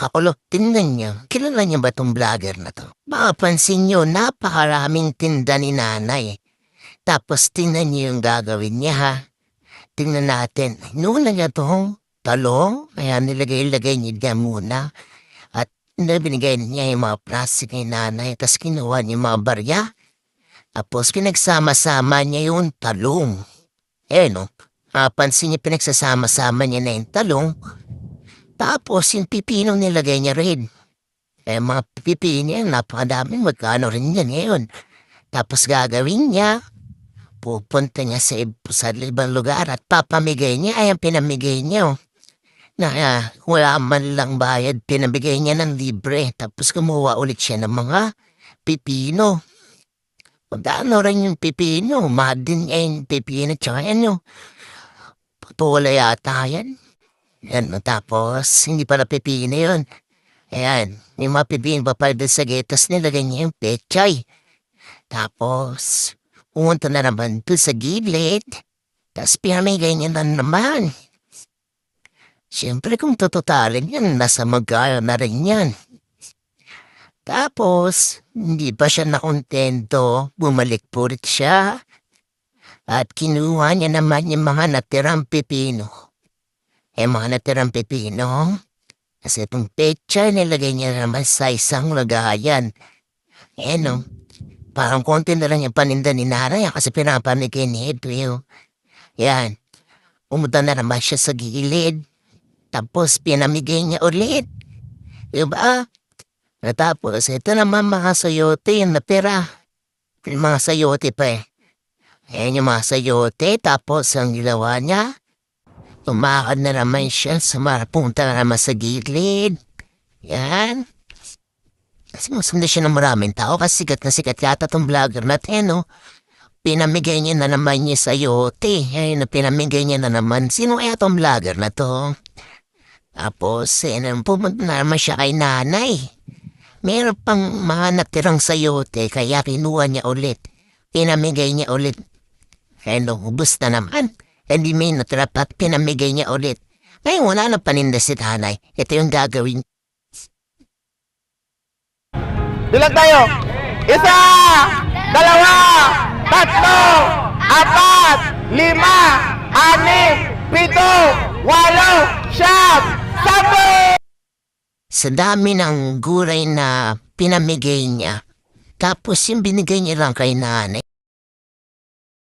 napakakulo. Tingnan niyo, kilala niyo ba tong vlogger na to? Mapapansin niyo, napakaraming tinda ni nanay. Tapos tingnan niyo yung gagawin niya ha. Tingnan natin. Nuna niya tong talong. Kaya nilagay-lagay niya diyan muna. At binigay niya yung mga plastic ni nanay. Tapos kinuha niya yung mga barya. Tapos pinagsama-sama niya yung talong. Eh no, mapansin niya pinagsasama-sama niya na yung talong. Tapos yung pipino nilagay niya rin. Eh mga pipino yan, napakadaming magkano rin yan ngayon. Tapos gagawin niya, pupunta niya sa, sa ibang lugar at papamigay niya. Ay, ang pinamigay niya. Oh. Na ah, wala man lang bayad, pinamigay niya ng libre. Tapos kumuha ulit siya ng mga pipino. Magkano rin yung pipino? Mahal din niya yung pipino. Tsaka ano, patola yata yan. Yan, tapos, hindi pala pipino yun. Ayan, yung mga pipino pa pala sa getos, nilagay niya yung pechay. Tapos, pumunta na naman doon sa gilid. Tapos, pinamigay niya na naman. Siyempre, kung tututalin yan, nasa magkano na rin yan. Tapos, hindi pa siya nakontento, bumalik po siya. At kinuha niya naman yung mga natirang pipino. Eh, mga natirang pipino, kasi itong pecha, nilagay niya naman sa isang lagayan. Eh, no, parang konti na lang yung paninda ni nanay ah, kasi pinapamigay ni Edwin. Yan, pumunta na naman siya sa gilid. Tapos pinamigay niya ulit. Diba? Natapos, ito naman mga sayote natira. Yung mga sayote pa eh. Ayan yung mga sayote, tapos ang ginawa niya, Tumakad na naman siya sa marapunta na naman sa gilid. Yan. Masunda siya ng maraming tao kasi sikat na sikat yata tong vlogger natin, no? Pinamigay niya na naman niya sa yote. Ayun, pinamigay niya na naman. Sino kaya tong vlogger na to? Tapos, eh, nang pumunta na naman siya kay nanay. Meron pang mga natirang sayote kaya kinuha niya ulit. Pinamigay niya ulit. Hello, ubus na naman. Hindi may natira at pinamigay niya ulit. Ngayon wala na paninda si tanay. Ito yung gagawin. Bilang tayo. Isa, dalawa, tatlo, apat, lima, anim, pito, walo, siyam, sampu! Sa dami ng gulay na pinamigay niya. Tapos yung binigay niya lang kay nanay.